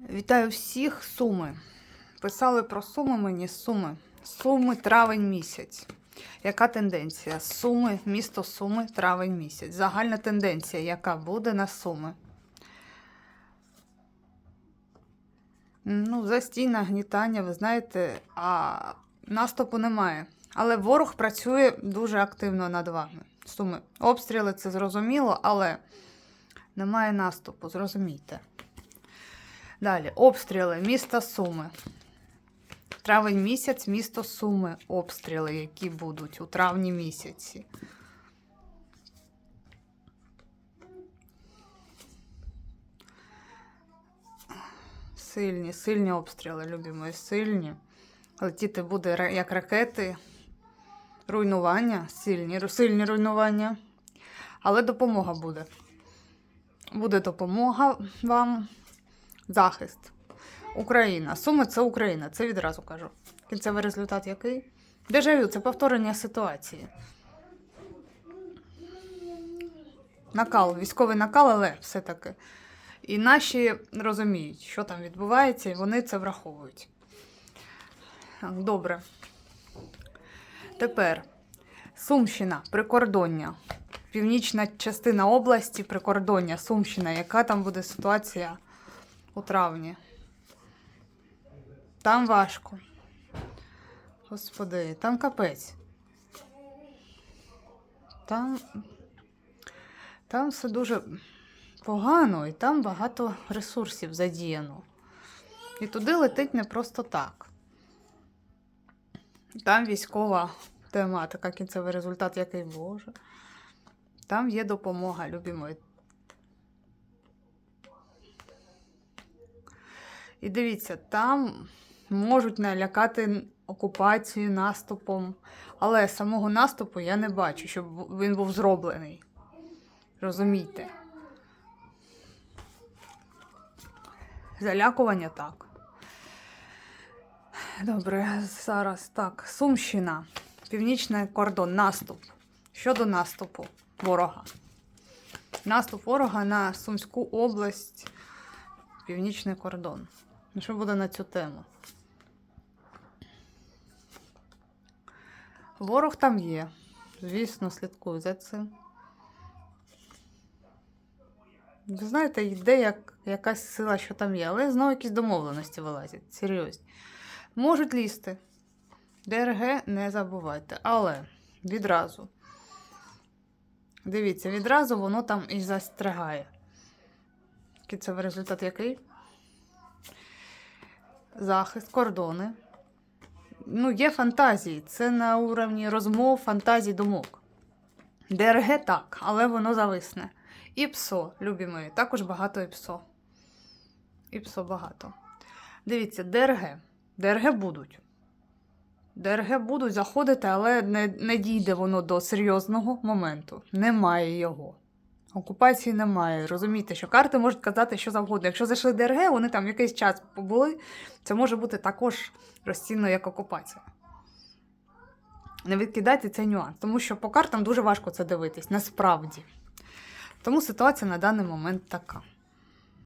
Вітаю всіх, суми. Писали про суми мені суми. Суми травень місяць. Яка тенденція? Суми, місто Суми, травень місяць. Загальна тенденція, яка буде на суми. Ну, застій, нагнітання, ви знаєте, а наступу немає. Але ворог працює дуже активно над вами. Суми. Обстріли це зрозуміло, але немає наступу, зрозумійте. Далі, обстріли міста Суми. Травень місяць, місто Суми. Обстріли, які будуть у травні місяці. Сильні, сильні обстріли, любі мої, сильні. Летіти буде як ракети, руйнування, сильні, сильні руйнування. Але допомога буде. Буде допомога вам захист. Україна. Суми це Україна, це відразу кажу. Кінцевий результат який? Дежавю це повторення ситуації. Накал, військовий накал, але все-таки. І наші розуміють, що там відбувається, і вони це враховують. Добре. Тепер Сумщина, прикордоння. Північна частина області, прикордоння, Сумщина. Яка там буде ситуація у травні? Там важко. Господи, там капець. Там, там все дуже погано, і там багато ресурсів задіяно. І туди летить не просто так. Там військова тематика, кінцевий результат, який Боже. Там є допомога, любі І дивіться, там можуть налякати окупацію наступом, але самого наступу я не бачу, щоб він був зроблений. Розумієте? Залякування так. Добре, зараз так. Сумщина, північний кордон, наступ. Щодо наступу ворога. Наступ ворога на Сумську область, північний кордон. Ну, що буде на цю тему? Ворог там є. Звісно, слідкую за цим. Ви знаєте, йде як якась сила, що там є, але знову якісь домовленості вилазять. Серйозні. Можуть лізти. ДРГ не забувайте. Але відразу. Дивіться, відразу воно там і застрягає. Кінцевий результат який? Захист, кордони. Ну, є фантазії. Це на уровні розмов, фантазій, думок. ДРГ так, але воно зависне. І ПСО, любі мої, також багато і ПСО. І ПСО багато. Дивіться, ДРГ. ДРГ будуть. ДРГ будуть заходити, але не, не дійде воно до серйозного моменту. Немає його. Окупації немає. Розумієте, що карти можуть казати що завгодно. Якщо зайшли ДРГ, вони там якийсь час побули, це може бути також розцінно як окупація. Не відкидайте цей нюанс, тому що по картам дуже важко це дивитись, насправді. Тому ситуація на даний момент така.